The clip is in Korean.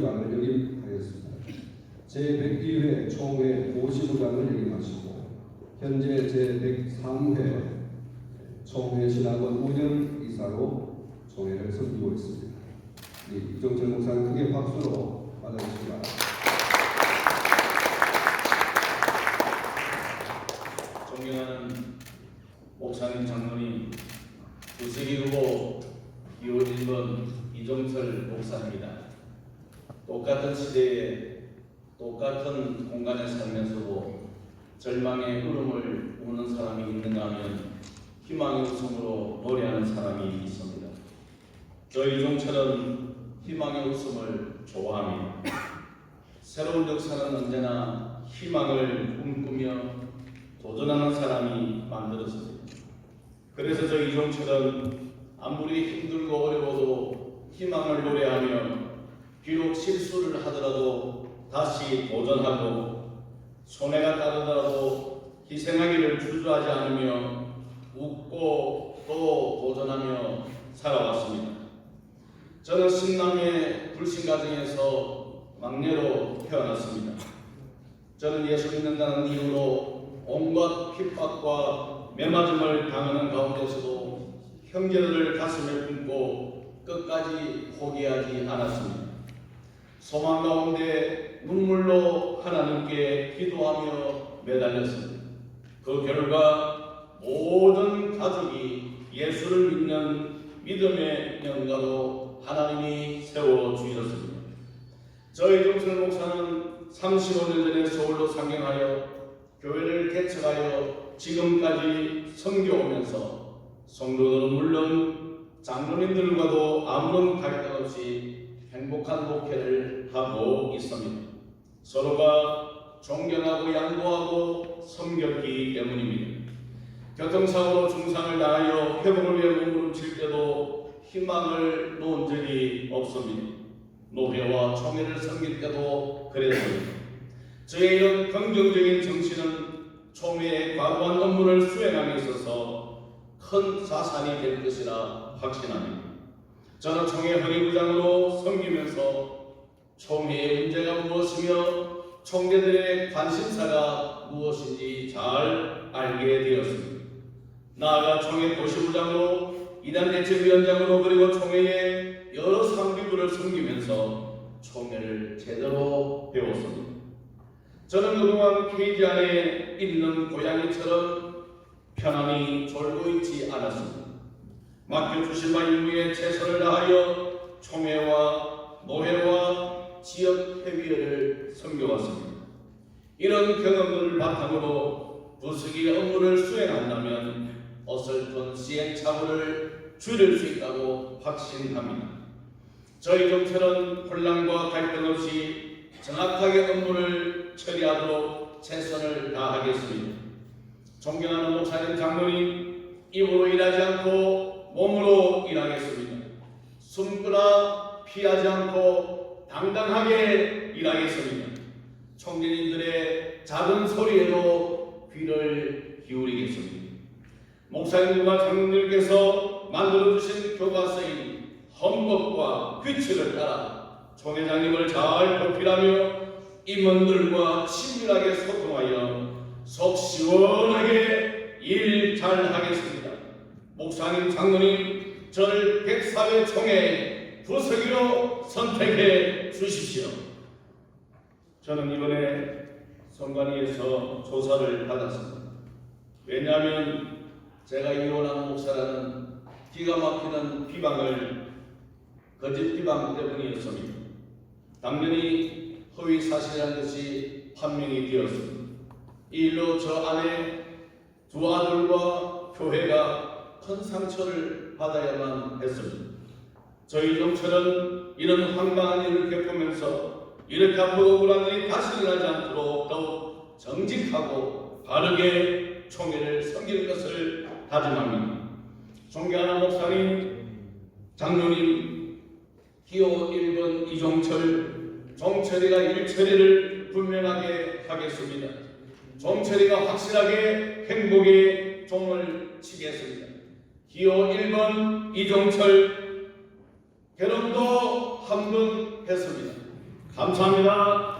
장을 역임하였습니다. 제102회 총회 55장을 역임하시고 현재 제103회 총회 신학원 운영 이사로 총회를 섬기고 있습니다. 이 이정철 목사는 크게 박수로 맞아주시기 바랍니다. 존경하는 목사님 장로님 구세기 후보 기호 1번 이종철 목사입니다. 똑같은 시대에 똑같은 공간에 살면서도 절망의 울음을 우는 사람이 있는가 하면 희망의 웃음으로 노래하는 사람이 있습니다. 저 이종철은 희망의 웃음을 좋아합니다. 새로운 역사는 언제나 희망을 꿈꾸며 도전하는 사람이 만들어집니다. 그래서 저 이종철은 아무리 힘들고 어려워도 희망을 노래하며 비록 실수를 하더라도 다시 도전하고 손해가 따르더라도 희생하기를 주저하지 않으며 웃고 또 도전하며 살아왔습니다. 저는 신남의 불신 가정에서 막내로 태어났습니다. 저는 예수 믿는다는 이유로 온갖 핍박과 매맞음을 당하는 가운데서도 형제들을 가슴에 품고 끝까지 포기하지 않았습니다. 소망 가운데 눈물로 하나님께 기도하며 매달렸습니다. 그 결과 모든 가족이 예수를 믿는 믿음의 영가로 하나님이 세워 주셨습니다. 저희 정철 목사는 35년 전에 서울로 상경하여 교회를 개척하여 지금까지 섬겨오면서 성도들은 물론 장로님들과도 아무런 갈등 없이 행복한 목회를 하고 있습니다. 서로가 존경하고 양보하고 섬겼기 때문입니다. 교통사고로 중상을 당하여 회복을 위해 몸부림칠 때도 희망을 놓은 적이 없습니다. 노회와 총회를 섬길 때도 그랬습니다. 저의 이런 긍정적인 정신은 총회의 과도한 업무를 수행함에 있어서 큰 자산이 될 것이라 확신합니다. 저는 총회 허리부장으로 섬기면서 총회의 문제가 무엇이며 총회들의 관심사가 무엇인지 잘 알게 되었습니다. 나아가 총회 도시부장으로 이단 대책위원장으로 그리고 총회의 여러 상비부를 섬기면서 총회를 제대로 배웠습니다. 저는 그동안 케이지 안에 있는 고양이처럼 편안히 졸고 있지 않았습니다. 맡겨주신 바 임무에 최선을 다하여 총회와 노회와 지역 회의회를 섬겨왔습니다. 이런 경험들을 바탕으로 부수기 업무를 수행한다면 어설픈 시행착오를 줄일 수 있다고 확신합니다. 저희 정철은 혼란과 갈등 없이 정확하게 업무를 처리하도록 최선을 다하겠습니다. 존경하는 목사님 장로님, 입으로 일하지 않고 몸으로 일하겠습니다. 숨거나 피하지 않고 당당하게 일하겠습니다. 총리님들의 작은 소리에도 귀를 기울이겠습니다. 목사님과 장로님께서 만들어주신 교과서인 헌법과 규칙을 따라 총회장님을 잘 보필하며 임원들과 친밀하게 소통하여 속 시원하게 일 잘 하겠습니다. 목사님, 장로님, 저를 백사회 총회 부서기로 선택해 주십시오. 저는 이번에 선관위에서 조사를 받았습니다. 왜냐하면 제가 이혼한 목사라는 기가 막히는 비방을 거짓 비방 때문이었습니다. 당연히 허위 사실이라는 것이 판명이 되었습니다. 이 일로 저 아내 두 아들과 교회가 큰 상처를 받아야만 했습니다. 저희 정철은 이런 황당한 일을 겪으면서 이렇게 앞으로 억울한 일이 다시 일어나지 않도록 더욱 정직하고 바르게 총회를 섬길 것을 다짐합니다. 존경하는 목사님, 장로님, 기호 1번 이종철, 종철이가 일처리를 분명하게 하겠습니다. 종철이가 확실하게 행복의 종을 치겠습니다. 기호 1번 이종철, 결혼도 한번 했습니다. 감사합니다.